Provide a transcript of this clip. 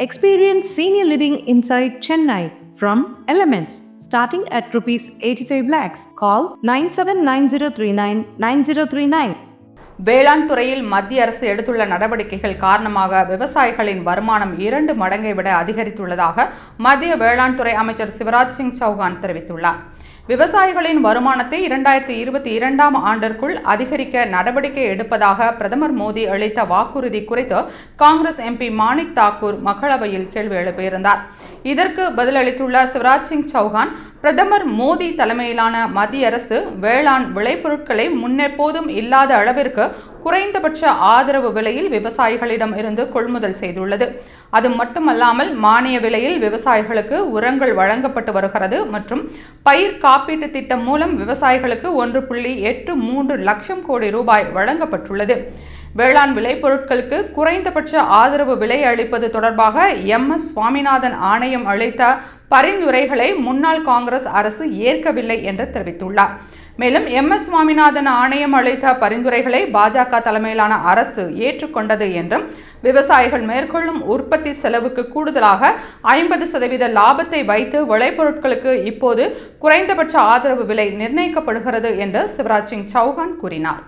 Experience senior living inside Chennai from Elements starting at rupees 85 lakhs. Call 979039 9039. வேளாண் துறையில் மத்திய அரசு எடுத்துள்ள நடவடிக்கைகள் காரணமாக விவசாயிகளின் வருமானம் இரண்டு மடங்கை விட அதிகரித்துள்ளதாக மத்திய வேளாண் துறை அமைச்சர் சிவராஜ் சிங் சௌகான் தெரிவித்துள்ளார். விவசாயிகளின் வருமானத்தை இரண்டாயிரத்தி இருபத்தி இரண்டாம் ஆண்டிற்குள் அதிகரிக்க நடவடிக்கை எடுப்பதாக பிரதமர் மோடி அளித்த வாக்குறுதி குறித்து காங்கிரஸ் எம்பி மாணிக் தாக்கூர் மக்களவையில் கேள்வி எழுப்பியிருந்தார். இதற்கு பதிலளித்துள்ள சிவராஜ் சிங் சௌஹான் பிரதமர் மோடி தலைமையிலான மத்திய அரசு வேளாண் விளைபொருட்களை முன்னெப்போதும் இல்லாத அளவிற்கு குறைந்தபட்ச ஆதரவு விலையில் விவசாயிகளிடம் இருந்து கொள்முதல் செய்துள்ளது. அது மட்டுமல்லாமல் மானிய விலையில் விவசாயிகளுக்கு உரங்கள் வழங்கப்பட்டு வருகிறது மற்றும் பயிர் காப்பீட்டு திட்டம் மூலம் விவசாயிகளுக்கு ஒன்று புள்ளி எட்டு மூன்று லட்சம் கோடி ரூபாய் வழங்கப்பட்டுள்ளது. வேளாண் விளைபொருட்களுக்கு குறைந்தபட்ச ஆதரவு விலை அளிப்பது தொடர்பாக எம். எஸ். சுவாமிநாதன் ஆணையம் அளித்த பரிந்துரைகளை முன்னாள் காங்கிரஸ் அரசு ஏற்கவில்லை என்று தெரிவித்துள்ளார். மேலும் எம் எஸ் சுவாமிநாதன் ஆணையம் அளித்த பரிந்துரைகளை பாஜக தலைமையிலான அரசு ஏற்றுக்கொண்டது என்றும் விவசாயிகள் மேற்கொள்ளும் உற்பத்தி செலவுக்கு கூடுதலாக ஐம்பது சதவீத லாபத்தை வைத்து விளைபொருட்களுக்கு இப்போது குறைந்தபட்ச ஆதரவு விலை நிர்ணயிக்கப்படுகிறது என்று சிவராஜ் சிங் சௌஹான் கூறினார்.